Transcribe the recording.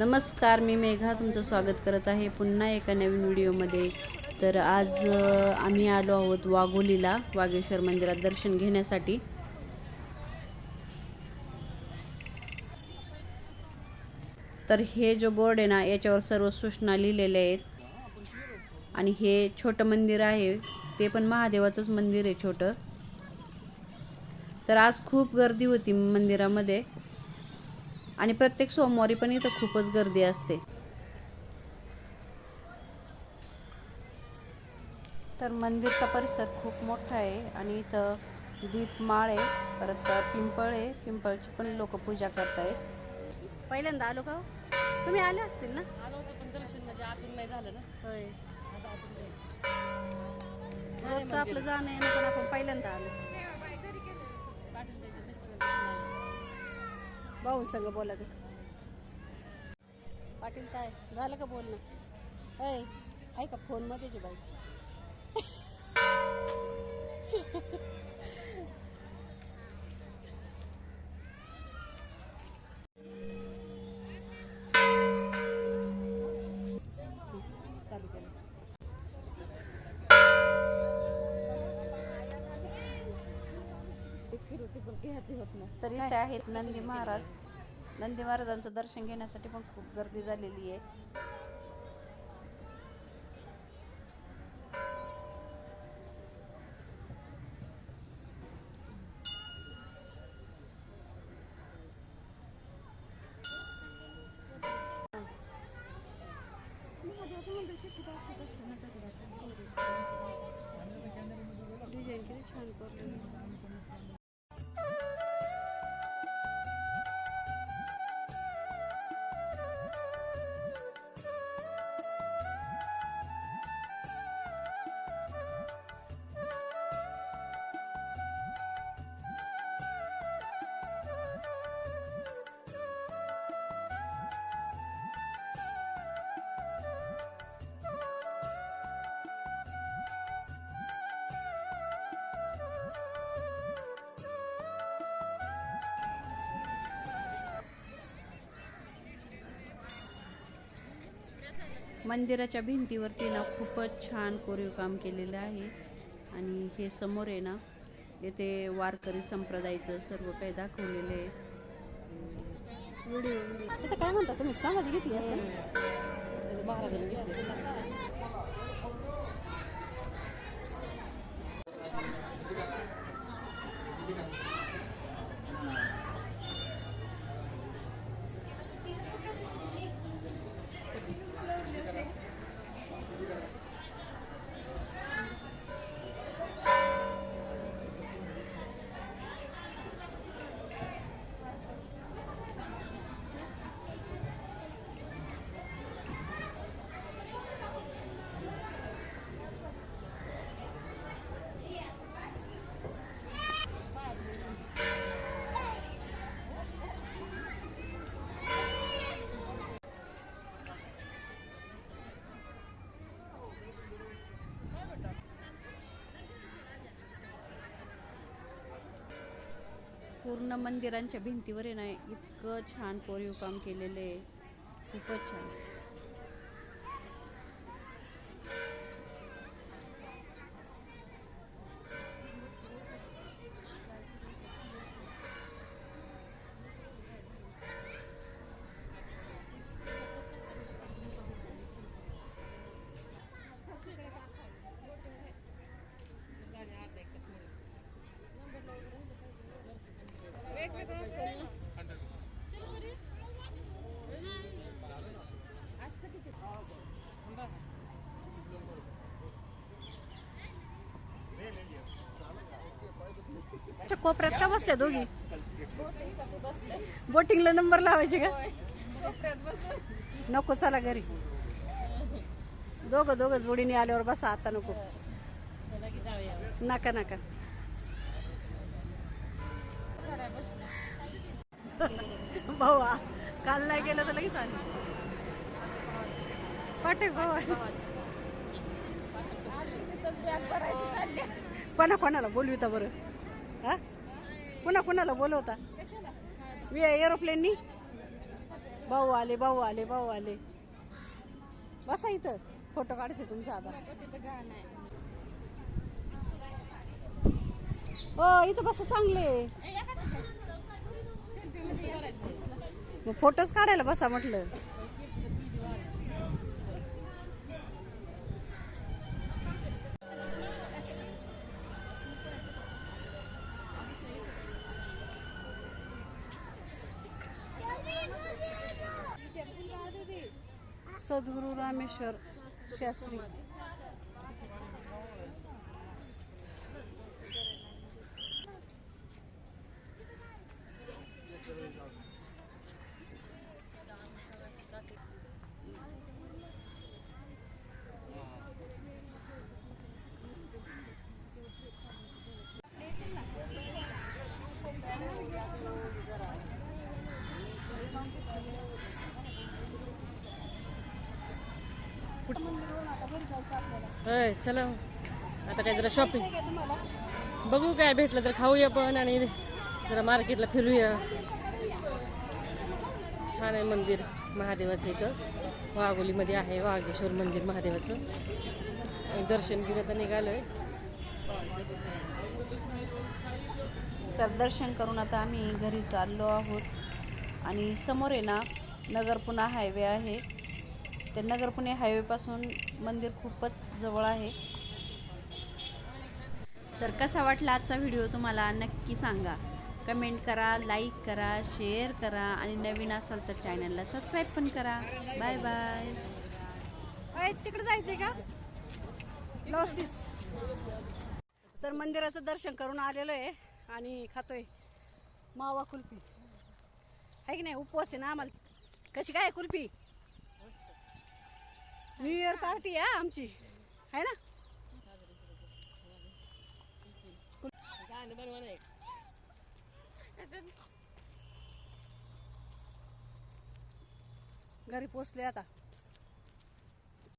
नमस्कार मी मेघा तुमचं स्वागत करत आहे पुन्हा एका नवीन व्हिडिओमध्ये. तर आज आम्ही आलो आहोत वाघोलीला वाघेश्वर मंदिरात दर्शन घेण्यासाठी. तर हे जो बोर्ड आहे ना याच्यावर सर्व सूचना लिहिलेल्या आहेत. आणि हे छोटं मंदिर आहे ते पण महादेवाचंच मंदिर आहे छोटं. तर आज खूप गर्दी होती मंदिरामध्ये. आणि प्रत्येक सोमवारी पण इथं खूपच गर्दी असते. तर मंदिरचा परिसर खूप मोठा आहे आणि इथं दीपमाळ आहे परत पिंपळ आहे पिंपळची पण लोक पूजा करतायत. पहिल्यांदा आलो का हो? तुम्ही आले असतील ना? आलो होतो पण दर्शन म्हणजे आतून नाही झालं ना. होय. रोजचं आपलं जाणं येणं पण आपण पहिल्यांदा आलो. भाऊ संग बोला ते पाटील काय झालं का बोलणं? अय आहे का फोनमध्येच बाई? तर इथे आहेत नंदी महाराज. नंदी महाराजांचं दर्शन घेण्यासाठी पण खूप गर्दी झालेली आहे. मंदिराच्या भिंतीवरती ना खूपच छान कोरीव काम केलेलं आहे. आणि हे समोर आहे ना येथे वारकरी संप्रदायाचं सर्व काही दाखवलेलं आहे. काय म्हणता तुम्ही समाधी घेतली असेल? पूर्ण मंदिरांच्या भिंतीवर आहे ना इतकं छान कोरीव काम केलेलं आहे. खूपच छान. कोपऱ्यात का बसल्या दोघी? बोटिंगला नंबर लावायचे का? नको चला घरी. दोघं दोघं जोडीने आल्यावर बसा आता नको. नका नका. भाऊ काल नाही गेलं तर लगेच आले. पाटील भाऊ कोणा कोणाला बोलविता बरं. हा? कुणा कुणाला बोलवता? मी एरोप्लेननी भाऊ आले भाऊ आले भाऊ आले. बसा इथं. फोटो काढते तुमचा आता. हो इथं बस चांगले. मग फोटोच काढायला बसा म्हटलं. सद्गुरू रामेश्वर शास्त्री. होय चला आता काय जरा शॉपिंग बघू काय भेटलं तर खाऊया पण आणि जरा मार्केटला फिरूया. छान आहे मंदिर महादेवाचं इथं. वाघोलीमध्ये आहे वाघेश्वर मंदिर महादेवाचं. दर्शन घेऊन आता निघालोय. तर दर्शन करून आता आम्ही घरी चाललो आहोत. आणि समोर आहे ना नगर पुणे हायवे आहे. त्या नगर पुणे हायवेपासून मंदिर खूपच जवळ आहे. तर कसा वाटला आजचा व्हिडिओ तुम्हाला? नक्की सांगा. कमेंट करा लाईक करा शेअर करा आणि नवीन असाल तर चॅनलला सबस्क्राईब पण करा. बाय बाय तिकडे जायचंय का? लॉस पीस तर मंदिराचं दर्शन करून आलेलो आहे आणि खातोय मावा कुल्फी. आहे की नाही? उपवास आहे ना आम्हाला. कशी काय कुल्फी? न्यू इयर पार्टी आहे आमची. आहे ना? घरी पोचले आता.